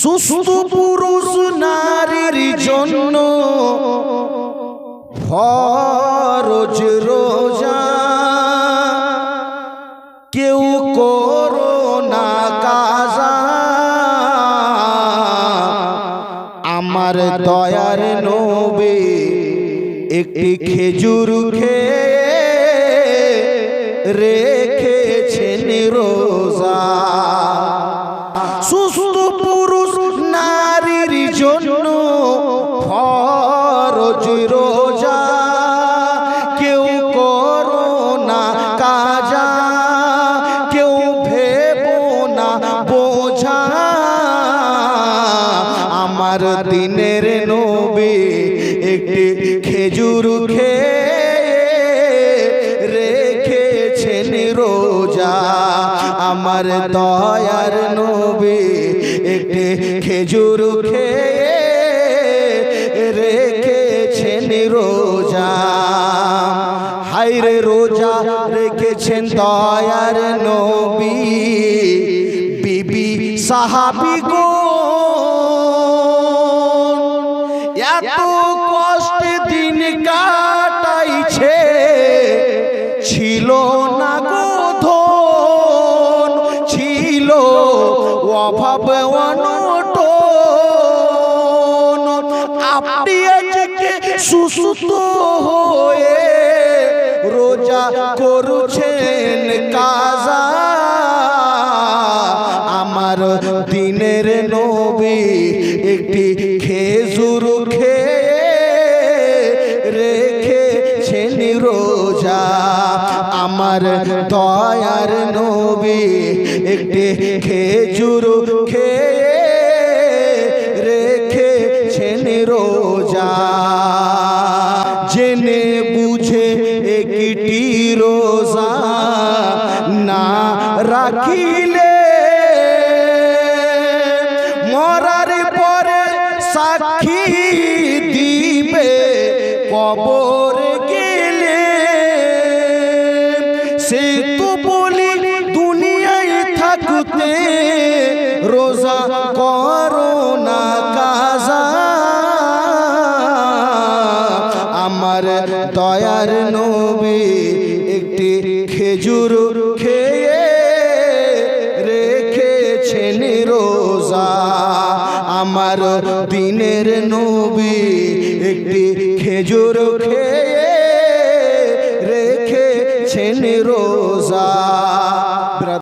সুস্থ পুরুষ নারীর জন্য ফরজ রোজা। কেউ করো না কাজা। আমার দয়ার নবী একটি খেজুর খেয়ে রেখেছেন রোজা। ফরজ রোজা, কেউ করো না কাজা, কেউ ভেবো না বোঝা। আমার দিনের নবী একটি খেজুর খেয়ে রেখেছেন রোজা। আমার দয়ার নবী একটি খেজুর খেয়ে রোজা হাইরে রোজা রেখেছেন দয়ার নবী। বিবি সাহাবি গো, এত কষ্টে দিন কাটাইছে, ছিল না গো ধন, ছিল অভাব অনটন আজকে সুস্থ হয়ে রোজা করছেন কাজা। আমার দিনের নবী একটি খেজুর খেয়ে রেখেছেন রোজা। আমার দয়ার নবী একটি খেজুর খেয়ে রাখিলে মরার পরে সাক্ষী দিবে, কবর গেলে। সে তো বলি দুনিয়ায় থাকতে রোজা করো না কাজা। আমার দয়ার নবী একটি খেজুর খেয়ে আমার দিনের নবী একটি খেজুর খেয়ে